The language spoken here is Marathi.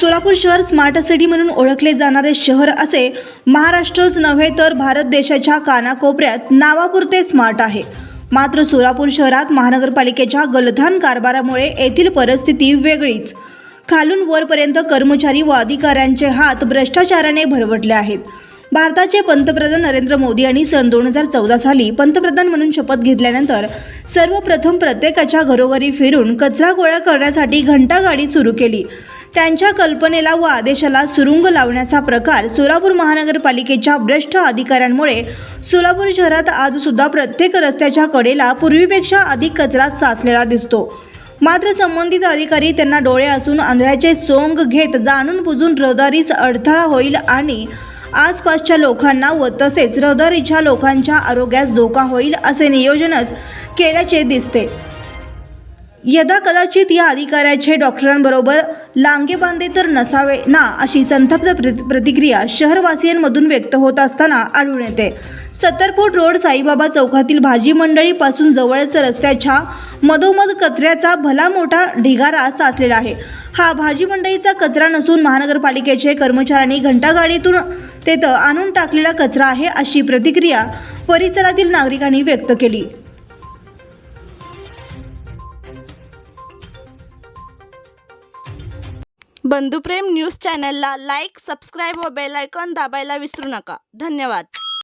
सोलापूर शहर स्मार्ट सिटी म्हणून ओळखले जाणारे शहर असे महाराष्ट्रच नव्हे तर भारत देशाच्या कानाकोपऱ्यात नावापुरते स्मार्ट आहे. मात्र सोलापूर शहरात महानगरपालिकेच्या गलधान कारभारामुळे येथील परिस्थिती वेगळीच. खालून वरपर्यंत कर्मचारी व अधिकाऱ्यांचे हात भ्रष्टाचाराने भरवटले आहेत. भारताचे पंतप्रधान नरेंद्र मोदी यांनी सन दोन हजार चौदा साली पंतप्रधान म्हणून शपथ घेतल्यानंतर सर्वप्रथम प्रत्येकाच्या घरोघरी फिरून कचरा गोळा करण्यासाठी घंटागाडी सुरू केली. त्यांच्या कल्पनेला व आदेशाला सुरुंग लावण्याचा प्रकार सोलापूर महानगरपालिकेच्या भ्रष्ट अधिकाऱ्यांमुळे सोलापूर शहरात आजसुद्धा प्रत्येक रस्त्याच्या कडेला पूर्वीपेक्षा अधिक कचरा साचलेला दिसतो. मात्र संबंधित अधिकारी त्यांना डोळे असून आंधळ्याचे सोंग घेत जाणून बुजून रहदारीस अडथळा होईल आणि आसपासच्या लोकांना व तसेच रहदारीच्या लोकांच्या आरोग्यास धोका होईल असे नियोजनच केल्याचे दिसते. यदा कदाचित या अधिकाऱ्याचे डॉक्टरांबरोबर लांगे बांधे तर नसावे ना अशी संतप्त प्रतिक्रिया शहरवासियांमधून व्यक्त होत असताना आढळून येते. सत्तर रोड साईबाबा चौकातील भाजी मंडळीपासून जवळच रस्त्याच्या मधोमध कचऱ्याचा भला मोठा ढिगारा साचलेला आहे. हा भाजी मंडईचा कचरा नसून महानगरपालिकेचे कर्मचाऱ्यांनी घंटागाडीतून तेथं आणून टाकलेला कचरा आहे अशी प्रतिक्रिया परिसरातील नागरिकांनी व्यक्त केली. बंधुप्रेम न्यूज चॅनलला लाईक सबस्क्राईब व बेल आयकॉन दाबायला विसरू नका. धन्यवाद.